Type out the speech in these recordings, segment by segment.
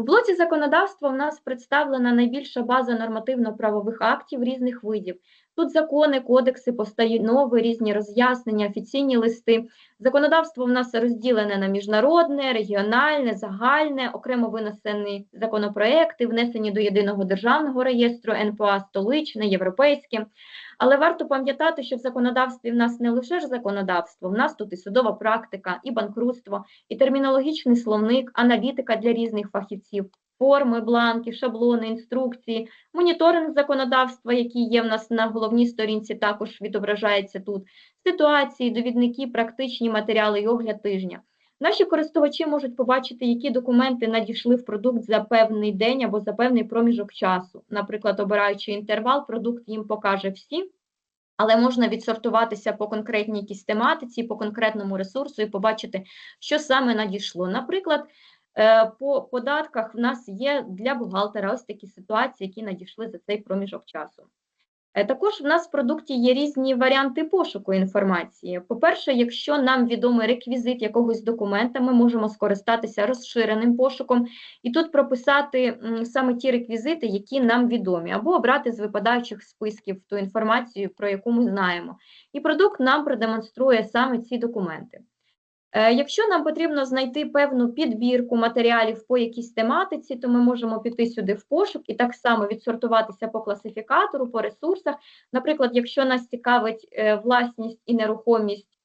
В блоці законодавства в нас представлена найбільша база нормативно-правових актів різних видів. Тут закони, кодекси, постанови, різні роз'яснення, офіційні листи. Законодавство в нас розділене на міжнародне, регіональне, загальне, окремо винесені законопроекти, внесені до єдиного державного реєстру НПА, столичне, європейське. Але варто пам'ятати, що в законодавстві в нас не лише ж законодавство, в нас тут і судова практика, і банкрутство, і термінологічний словник, аналітика для різних фахівців, форми, бланки, шаблони, інструкції, моніторинг законодавства, який є в нас на головній сторінці, також відображається тут, ситуації, довідники, практичні матеріали і огляд тижня. Наші користувачі можуть побачити, які документи надійшли в продукт за певний день або за певний проміжок часу. Наприклад, обираючи інтервал, продукт їм покаже всі, але можна відсортуватися по конкретній якійсь тематиці, по конкретному ресурсу і побачити, що саме надійшло. Наприклад, по податках в нас є для бухгалтера ось такі ситуації, які надійшли за цей проміжок часу. Е, Також в нас в продукті є різні варіанти пошуку інформації. По-перше, якщо нам відомий реквізит якогось документа, ми можемо скористатися розширеним пошуком і тут прописати саме ті реквізити, які нам відомі, або обрати з випадаючих списків ту інформацію, про яку ми знаємо. І продукт нам продемонструє саме ці документи. Е, Якщо нам потрібно знайти певну підбірку матеріалів по якійсь тематиці, то ми можемо піти сюди в пошук і так само відсортуватися по класифікатору, по ресурсах. Наприклад, якщо нас цікавить е, власність і нерухомість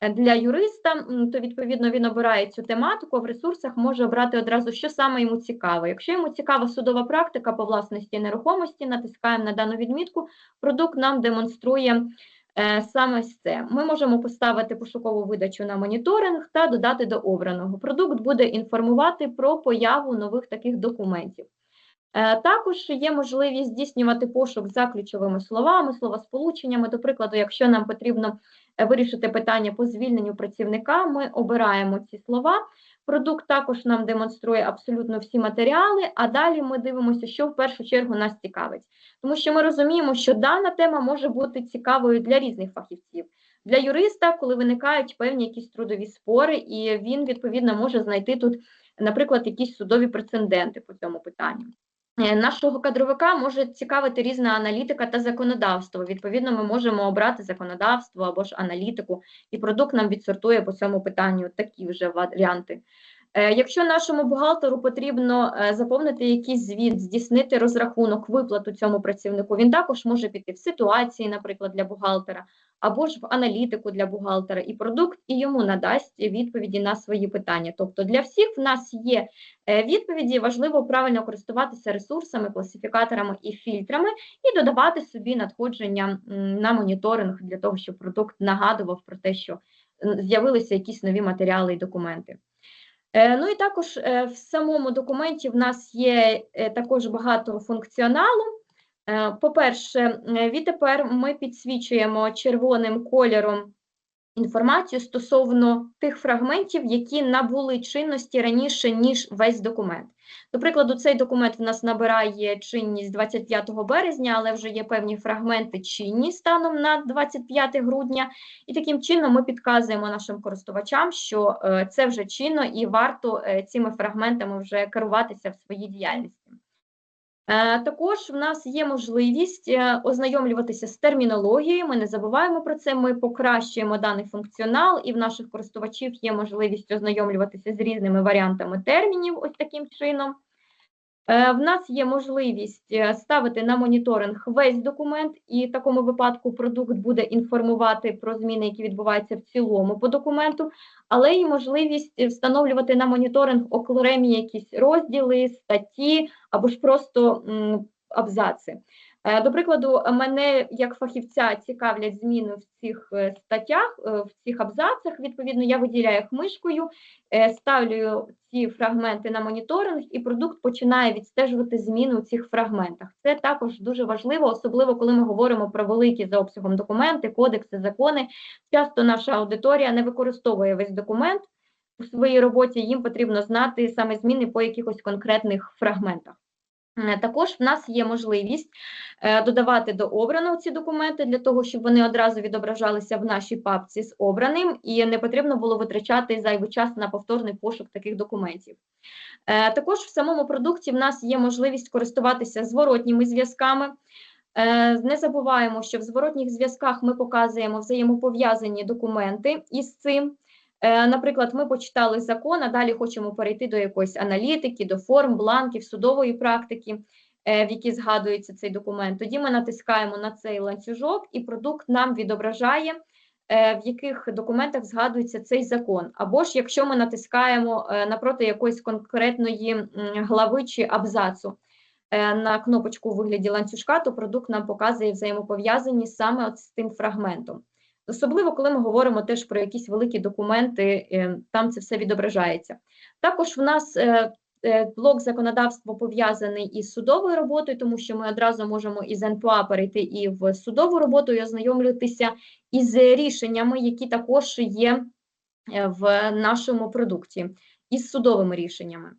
е, для юриста, то відповідно він обирає цю тематику, а в ресурсах може обрати одразу, що саме йому цікаво. Якщо йому цікава судова практика по власності і нерухомості, натискаємо на дану відмітку, продукт нам демонструє Е, Саме це ми можемо поставити пошукову видачу на моніторинг та додати до обраного. Продукт буде інформувати про появу нових таких документів. Е, Також є можливість здійснювати пошук за ключовими словами, словосполученнями. До прикладу, якщо нам потрібно е, вирішити питання по звільненню працівника, ми обираємо ці слова. Продукт також нам демонструє абсолютно всі матеріали, а далі ми дивимося, що в першу чергу нас цікавить. Тому що ми розуміємо, що дана тема може бути цікавою для різних фахівців. Для юриста, коли виникають певні якісь трудові спори, і він відповідно може знайти тут, наприклад, якісь судові прецеденти по цьому питанню. Е, Нашого кадровика може цікавити різна аналітика та законодавство. Відповідно, ми можемо обрати законодавство або ж аналітику, і продукт нам відсортує по цьому питанню такі вже варіанти. Е, Якщо нашому бухгалтеру потрібно е, заповнити якийсь звіт, здійснити розрахунок, виплату цьому працівнику, він також може піти в ситуації, наприклад, для бухгалтера, або ж в аналітику для бухгалтера, і продукт і йому надасть відповіді на свої питання. Тобто для всіх в нас є е, відповіді, важливо правильно користуватися ресурсами, класифікаторами і фільтрами, і додавати собі надходження на моніторинг для того, щоб продукт нагадував про те, що з'явилися якісь нові матеріали і документи. Е, Ну і також е, в самому документі в нас є е, також багато функціоналу. По-перше, відтепер ми підсвічуємо червоним кольором інформацію стосовно тих фрагментів, які набули чинності раніше, ніж весь документ. До прикладу, цей документ в нас набирає чинність 25 березня, але вже є певні фрагменти чинні станом на 25 грудня, і таким чином ми підказуємо нашим користувачам, що е, це вже чинно і варто е, цими фрагментами вже керуватися в своїй діяльності. Е, Також в нас є можливість е, ознайомлюватися з термінологією. Ми не забуваємо про це. Ми покращуємо даний функціонал, і в наших користувачів є можливість ознайомлюватися з різними варіантами термінів, ось таким чином. Е, В нас є можливість е, ставити на моніторинг весь документ, і в такому випадку продукт буде інформувати про зміни, які відбуваються в цілому по документу, але і можливість е, встановлювати на моніторинг окремі якісь розділи, статті або ж просто абзаци. Е, До прикладу, мене як фахівця цікавлять зміни в цих е, статтях, е, в цих абзацах. Відповідно, я виділяю їх мишкою, ставлю ці фрагменти на моніторинг, і продукт починає відстежувати зміни у цих фрагментах. Це також дуже важливо, особливо коли ми говоримо про великі за обсягом документи, кодекси, закони. Часто наша аудиторія не використовує весь документ у своїй роботі. Їм потрібно знати саме зміни по якихось конкретних фрагментах. Е, Також в нас є можливість е, додавати до обраного ці документи для того, щоб вони одразу відображалися в нашій папці з обраним, і не потрібно було витрачати зайвий час на повторний пошук таких документів. Е, Також в самому продукті в нас є можливість користуватися зворотніми зв'язками. Не забуваємо, що в зворотніх зв'язках ми показуємо взаємопов'язані документи із цим. Е, Наприклад, ми почитали закон, а далі хочемо перейти до якоїсь аналітики, до форм, бланків, судової практики, е, в які згадується цей документ. Тоді ми натискаємо на цей ланцюжок, і продукт нам відображає, е, в яких документах згадується цей закон. Або ж якщо ми натискаємо напроти якоїсь конкретної глави чи абзацу на кнопочку у вигляді ланцюжка, то продукт нам показує взаємопов'язані саме от з тим фрагментом. Особливо, коли ми говоримо теж про якісь великі документи, е, там це все відображається. Також в нас е, е, блок законодавства пов'язаний із судовою роботою, тому що ми одразу можемо із НПА перейти і в судову роботу і ознайомлюватися із рішеннями, які також є в нашому продукті, із судовими рішеннями.